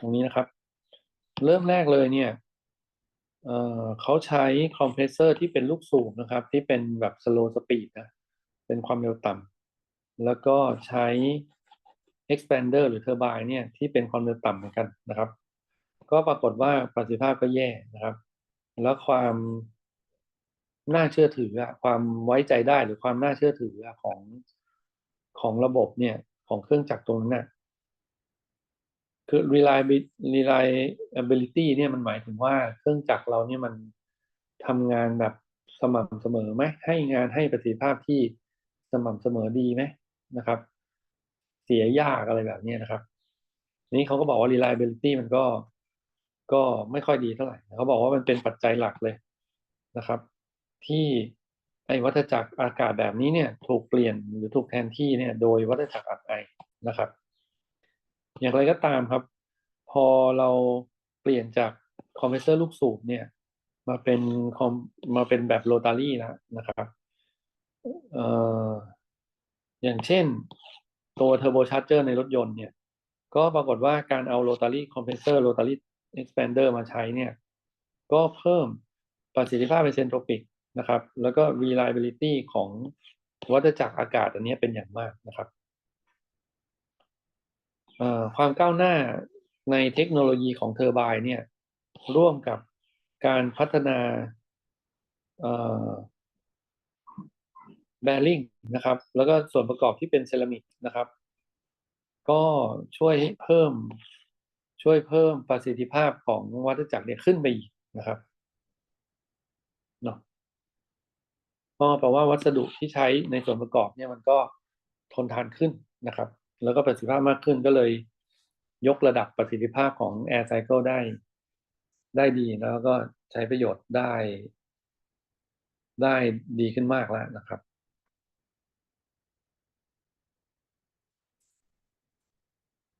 ตรงนี้นะครับ เริ่มแรกเลยเนี่ยเเขาใช้คอมเพรสเซอร์ที่เป็นลูกสูบนะครับ ที่เป็นแบบ slow speed นะ เป็นความเร็วต่ำแล้วก็ใช้ expander หรือ turbine เนี่ยที่เป็นความเร็วต่ำเหมือนกันนะครับ ก็ปรากฏว่าประสิทธิภาพก็แย่นะครับ แล้วความน่าเชื่อถืออะความไว้ใจได้หรือความน่าเชื่อถือของของระบบเนี่ยของเครื่องจักรตรงนั้นน่ะ คือ reliability ability เนี่ยมันหมายถึงว่าเครื่องจักรเราเนี่ยมันทำงานแบบสม่ำเสมอไหมให้งานให้ประสิทธิภาพที่สม่ำเสมอดีไหมนะครับ เสียยากอะไรแบบนี้นะครับ นี้เขาก็บอกว่า reliability มันก็ก็ไม่ค่อยดีเท่าไหร่เขาบอกว่ามันเป็นปัจจัยหลักเลยนะครับ ที่ไอ้วัฏจักรอากาศแบบนี้เนี่ย ถูกเปลี่ยนหรือถูกแทนที่เนี่ย โดยวัฏจักรอัดไอนะครับ อย่างไรก็ตามครับ พอเราเปลี่ยนจากคอมเพรสเซอร์ลูกสูบเนี่ย มาเป็นคอมมาเป็นแบบโรตารี่นะนะครับเอ่ออย่างเช่นตัวเทอร์โบชาร์เจอร์ในรถยนต์เนี่ย ก็ปรากฏว่าการเอาโรตารี่คอมเพรสเซอร์โรตารี่เอ็กซ์แพนเดอร์มาใช้เนี่ย ก็เพิ่มประสิทธิภาพเป็นเซนโทรปิกนะครับ แล้วก็ reliability ของวัฏจักรอากาศอันนี้เป็นอย่างมากนะครับ ความก้าวหน้าในเทคโนโลยีของเทอร์ไบน์เนี่ย ร่วมกับการพัฒนาแบริ่งนะครับ แล้วก็ส่วนประกอบที่เป็นเซรามิกนะครับ ก็ช่วยเพิ่มช่วยเพิ่มประสิทธิภาพของวัฏจักรเนี่ยขึ้นไปอีกนะครับเนาะก็แปลว่าวัสดุที่ใช้ในส่วนประกอบเนี่ยมันก็ทนทานขึ้นนะครับ แล้วก็ประสิทธิภาพมากขึ้นก็เลย ยกระดับประสิทธิภาพของ Air Cycle ได้ ได้ดีแล้วก็ใช้ประโยชน์ได้ ได้ดีขึ้นมากแล้วนะครับ